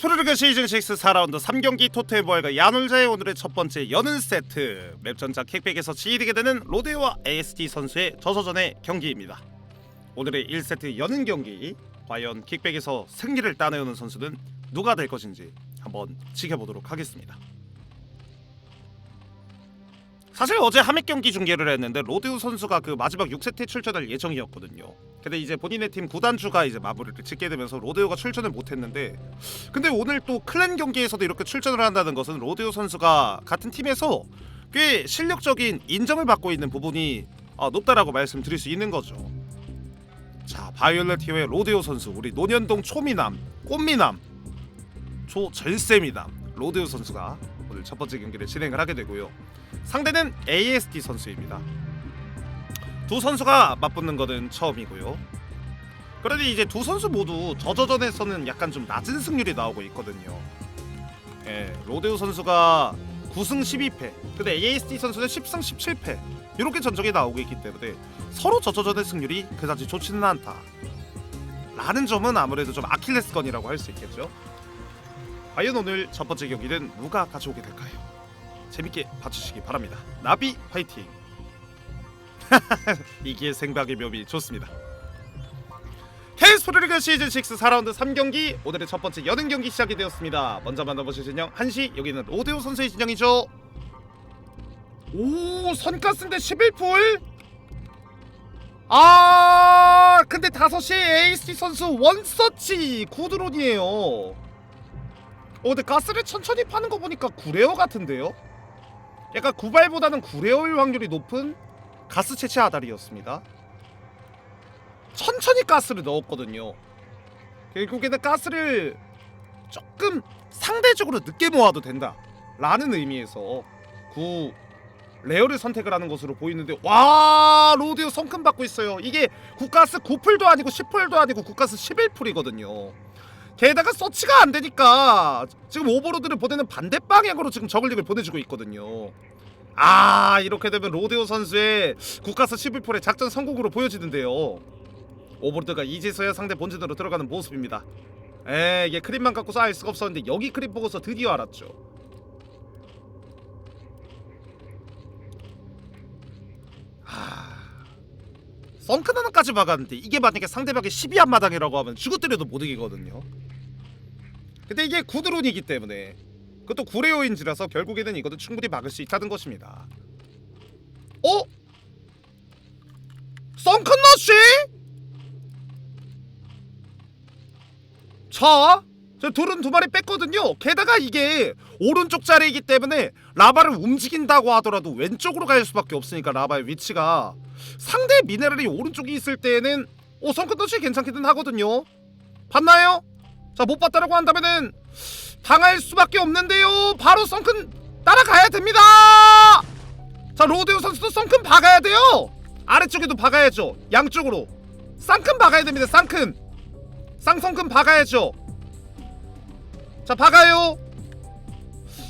프로리그 시즌 6 4라운드 3경기 토테보알과 야놀자의 오늘의 첫 번째 여는 세트 맵전자 킥백에서 지리게 되는 로데오와 ASD 선수의 저서전의 경기입니다. 오늘의 1세트 여는 경기 과연 킥백에서 승리를 따내오는 선수는 누가 될 것인지 한번 지켜보도록 하겠습니다. 사실 어제 하맥 경기 중계를 했는데 로데오 선수가 그 마지막 6세트에 출전할 예정이었거든요. 근데 이제 본인의 팀 구단주가 이제 마무리를 짓게 되면서 로데오가 출전을 못했는데 근데 오늘 또 클랜 경기에서도 이렇게 출전을 한다는 것은 로데오 선수가 같은 팀에서 꽤 실력적인 인정을 받고 있는 부분이 어, 높다라고 말씀드릴 수 있는 거죠. 자 바이올렛 티어의 로데오 선수 우리 노년동 초미남 꽃미남 초절세미남 로데오 선수가 오늘 첫 번째 경기를 진행을 하게 되고요. 상대는 ASD 선수입니다. 두 선수가 맞붙는 것은 처음이고요. 그런데 이제 두 선수 모두 저저전에서는 약간 좀 낮은 승률이 나오고 있거든요. 예, 로데오 선수가 9승 12패, 근데 ASD 선수는 10승 17패 이렇게 전적이 나오고 있기 때문에 서로 저저전의 승률이 그다지 좋지는 않다. 라는 점은 아무래도 좀 아킬레스건이라고 할 수 있겠죠. 과연 오늘 첫 번째 경기는 누가 가져오게 될까요? 재밌게 봐주시기 바랍니다. 나비 파이팅! 이기의 생각의 묘미 좋습니다. 케이스 프로리그 시즌 6 4라운드 3경기 오늘의 첫 번째 여든 경기 시작이 되었습니다. 먼저 만나보실 진영 한시 여기는 로데오 선수의 진영이죠. 오 선가스인데 11풀? 아 근데 5시에 에이스 선수 원서치 구드론이에요. 어 근데 가스를 천천히 파는 거 보니까 구레어 같은데요? 약간 구발보다는 구레어일 확률이 높은 가스 채취 아다리였습니다. 천천히 가스를 넣었거든요. 결국에는 가스를 조금 상대적으로 늦게 모아도 된다. 라는 의미에서 구 레어를 선택을 하는 것으로 보이는데 와 로디오 성큼 받고 있어요. 이게 국가스 9풀도 아니고 10풀도 아니고 국가스 11풀이거든요. 게다가 서치가 안 되니까 지금 오버로드를 보내는 반대 방향으로 지금 저글링을 보내주고 있거든요. 아 이렇게 되면 로데오 선수의 국가스 11풀의 작전 성공으로 보여지는데요. 오버로드가 이제서야 상대 본진으로 들어가는 모습입니다. 에 이게 크립만 갖고서 알 수가 없었는데 여기 크립 보고서 드디어 알았죠. 하... 썬큰 하나까지 막았는데 이게 만약에 상대방의 12한 마당이라고 하면 죽어 때려도 못 이기거든요. 근데 이게 구드론이기 때문에 그것도 구레오인지라서 결국에는 이것도 충분히 막을 수 있다는 것입니다. 어? 썬큰너쉬? 자, 저 둘은 두 마리 뺐거든요. 게다가 이게 오른쪽 자리이기 때문에 라바를 움직인다고 하더라도 왼쪽으로 갈 수밖에 없으니까 라바의 위치가 상대 미네랄이 오른쪽에 있을 때에는 오 성큰너쉬 괜찮기는 하거든요. 봤나요? 자 못 봤다라고 한다면은 당할 수밖에 없는데요. 바로 썬큰 따라가야 됩니다. 자 로데오 선수도 썬큰 박아야 돼요. 아래쪽에도 박아야죠. 양쪽으로 쌍큰 박아야 됩니다. 쌍큰 쌍성큰 박아야죠. 자 박아요.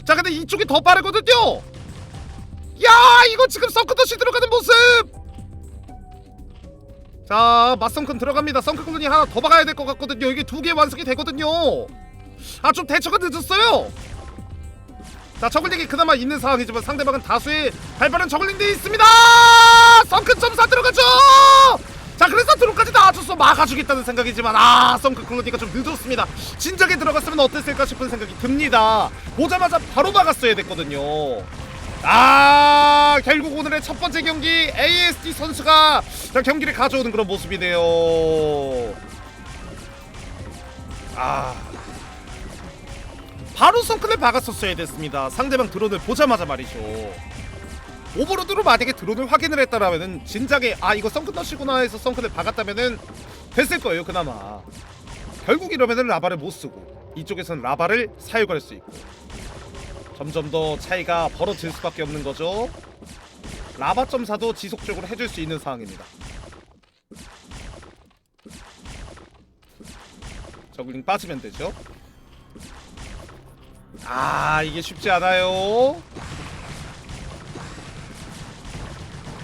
자 근데 이쪽이 더 빠르거든요. 야 이거 지금 모습. 자 맞성큰 들어갑니다. 콜론이 하나 더 박아야 될 것 같거든요. 이게 두 개 완성이 되거든요. 아 좀 대처가 늦었어요. 자 저글링이 그나마 있는 상황이지만 상대방은 다수의 발발은 저글링들이 있습니다. 썬큰 점사 들어가죠. 자 그래서 드론까지 나와줘서 막아주겠다는 생각이지만 아 썬큰 콜로니가 좀 늦었습니다. 진작에 들어갔으면 어땠을까 싶은 생각이 듭니다. 보자마자 바로 막았어야 됐거든요. 아 결국 오늘의 첫 번째 경기 ASD 선수가 자, 경기를 가져오는 그런 모습이네요. 아 바로 선클을 박았었어야 됐습니다. 상대방 드론을 보자마자 말이죠. 오버로드로 만약에 드론을 확인을 했다라면은 진작에 아 이거 선클러시구나 해서 선클을 박았다면은 됐을 거예요 그나마. 결국 이러면은 라바를 못 쓰고 이쪽에서는 라바를 사용할 수 있고 점점 더 차이가 벌어질 수밖에 없는 거죠. 라바 점사도 지속적으로 해줄 수 있는 상황입니다. 저글링 빠지면 되죠. 아 이게 쉽지 않아요.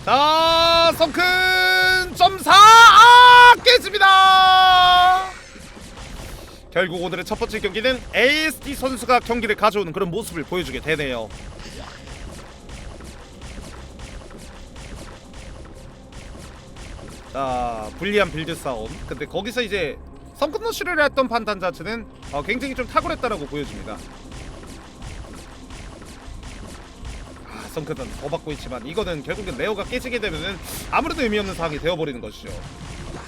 자 성큰 점사 아 깨집니다. 결국 오늘의 첫 번째 경기는 ASD 선수가 경기를 가져오는 그런 모습을 보여주게 되네요. 자 불리한 빌드 싸움. 근데 거기서 이제 성큰러쉬를 했던 판단 자체는 어, 굉장히 좀 탁월했다라고 보여집니다. 아, 성큰은 더 받고 있지만 이거는 결국엔 레어가 깨지게 되면은 아무래도 의미 없는 상황이 되어버리는 것이죠.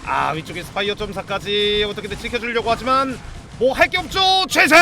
아 위쪽에 스파이어 점사까지 어떻게든 지켜주려고 하지만 뭐 할 게 없죠 최재